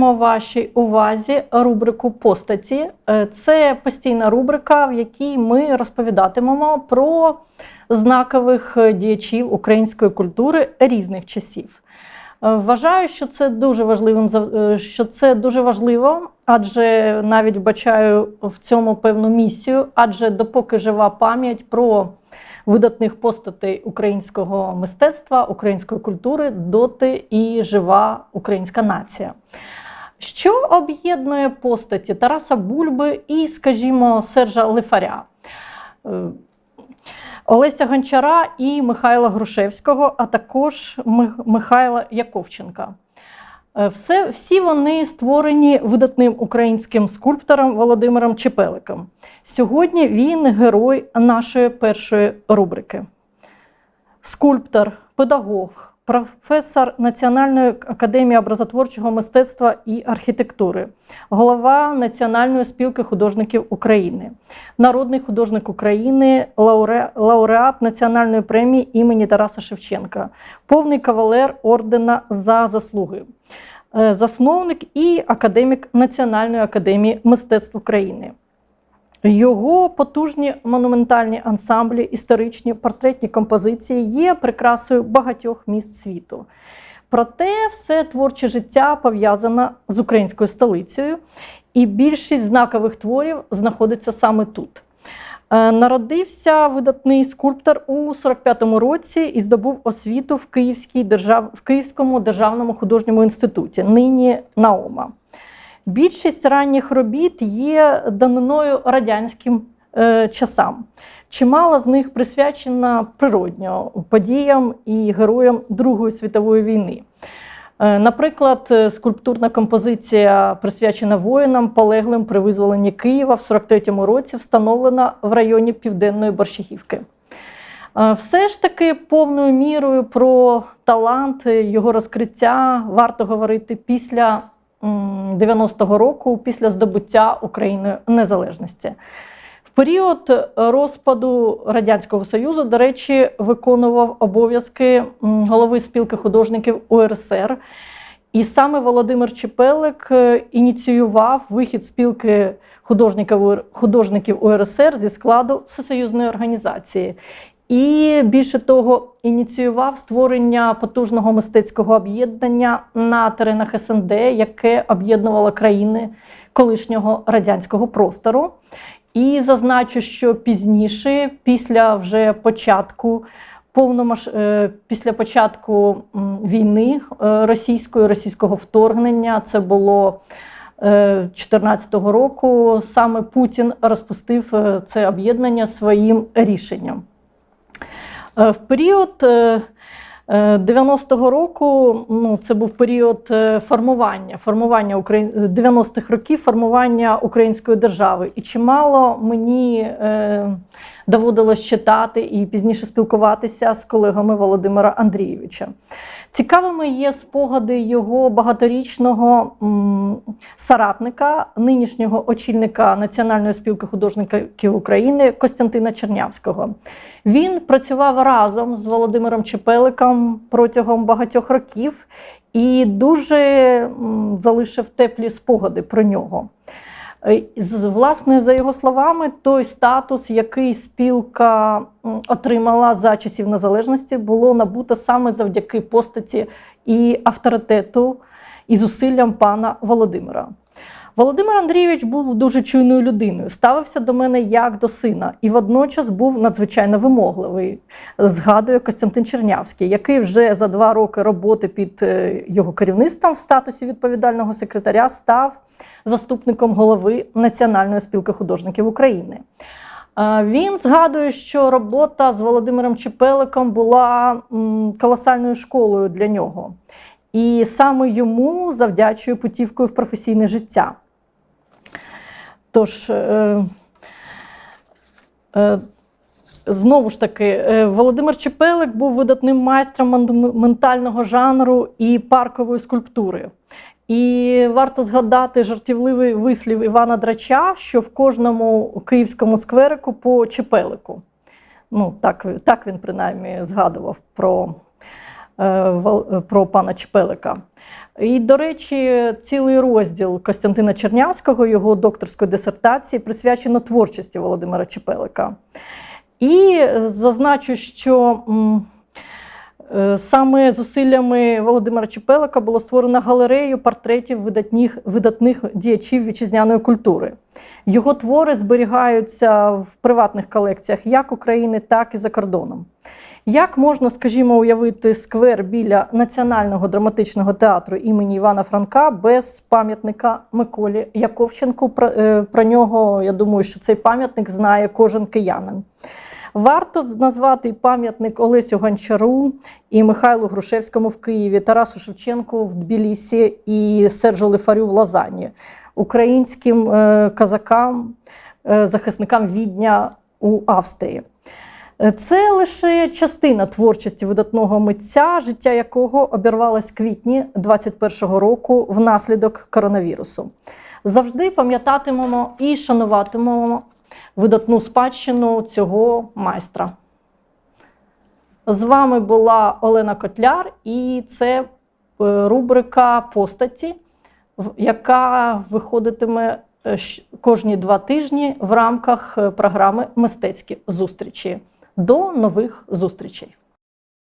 Представляємо вашій увазі рубрику Постаті. Е, Це постійна рубрика, в якій ми розповідатимемо про знакових діячів української культури різних часів. Е, Вважаю, що це дуже важливим е, що це дуже важливо, адже навіть вбачаю в цьому певну місію, адже допоки жива пам'ять про видатних постатей українського мистецтва, української культури, доти і жива українська нація. Що об'єднує постаті Тараса Бульби і, скажімо, Сержа Лифаря? Е, Олеся Гончара і Михайла Грушевського, а також Михайла Яковченка. Е, Все, всі вони створені видатним українським скульптором Володимиром Чепеликом. Сьогодні він герой нашої першої рубрики. Скульптор, педагог, професор Національної академії образотворчого мистецтва і архітектури, голова Національної спілки художників України, народний художник України, лауре- лауреат Національної премії імені Тараса Шевченка, повний кавалер ордена за заслуги, е, засновник і академік Національної академії мистецтв України. Його потужні монументальні ансамблі, історичні портретні композиції є прикрасою багатьох міст світу. Проте все творче життя пов'язане з українською столицею, і більшість знакових творів знаходиться саме тут. Е, Народився видатний скульптор у 45-му році і здобув освіту в, Київській держав... в Київському державному художньому інституті, нині НАОМА. Більшість ранніх робіт є даниною радянським е, часам. Чимало з них присвячена природньо подіям і героям Другої світової війни. Е, Наприклад, е, скульптурна композиція, присвячена воїнам, полеглим при визволенні Києва в 43-му році, встановлена в районі Південної Борщагівки. Е, Все ж таки повною мірою про талант його розкриття варто говорити після 90-го року, після здобуття Україною незалежності. В період розпаду Радянського Союзу, до речі, виконував обов'язки голови спілки художників УРСР. І саме Володимир Чепелик е, ініціював вихід спілки художників, художників УРСР зі складу всесоюзної організації. І більше того, ініціював створення потужного мистецького об'єднання на теренах СНД, яке об'єднувало країни колишнього радянського простору. І зазначу, що пізніше, після вже початку повномаш... е, після початку війни е, російської російського вторгнення, це було 2014 року. Саме Путін розпустив е, це об'єднання своїм рішенням. Е, В період е, е, 90-го року ну, це був період е, формування, формування Украї... 90-х років формування української держави. І чимало мені е, доводилось читати і пізніше спілкуватися з колегами Володимира Андрійовича. Цікавими є спогади його багаторічного соратника, нинішнього очільника Національної спілки художників України Костянтина Чернявського. Він працював разом з Володимиром Чепеликом протягом багатьох років і дуже залишив теплі спогади про нього. Е, Власне, за його словами, той статус, який спілка отримала за часів незалежності, було набуто саме завдяки постаті і авторитету і зусиллям пана Володимира. Володимир Андрійович був дуже чуйною людиною, ставився до мене як до сина, і водночас був надзвичайно вимогливий. Згадує Костянтин Чернявський, який вже за два роки роботи під е, його керівництвом в статусі відповідального секретаря став заступником голови Національної спілки художників України. Е, Він згадує, що робота з Володимиром Чепеликом була колосальною школою для нього. І саме йому завдячує путівкою в професійне життя. Тож, е, е, знову ж таки, е, Володимир Чепелик був видатним майстром монументального жанру і паркової скульптури. І варто згадати жартівливий вислів Івана Драча, що в кожному київському скверику по Чепелику. Ну, так, так він принаймні згадував про, е, про пана Чепелика. І, до речі, цілий розділ Костянтина Чернявського, його докторської дисертації, присвячено творчості Володимира Чепелика. І зазначу, що е, саме зусиллями Володимира Чепелика було створено галерею портретів видатних, видатних діячів вітчизняної культури. Його твори зберігаються в приватних колекціях як України, так і за кордоном. Як можна, скажімо, уявити сквер біля Національного драматичного театру імені Івана Франка без пам'ятника Миколі Яковченку? Про, е, про нього я думаю, що цей пам'ятник знає кожен киянин. Варто назвати пам'ятник Олесю Гончару і Михайлу Грушевському в Києві, Тарасу Шевченку в Тбілісі і Сержу Лифарю в Лозанні, українським е, казакам, е, захисникам Відня у Австрії. Це лише частина творчості видатного митця, життя якого обірвалось в квітні 21-го року внаслідок коронавірусу. Завжди пам'ятатимемо і шануватимемо видатну спадщину цього майстра. З вами була Олена Котляр, і це е, рубрика постаті, яка виходитиме е, кожні два тижні в рамках е, програми Мистецькі зустрічі. До нових зустрічей!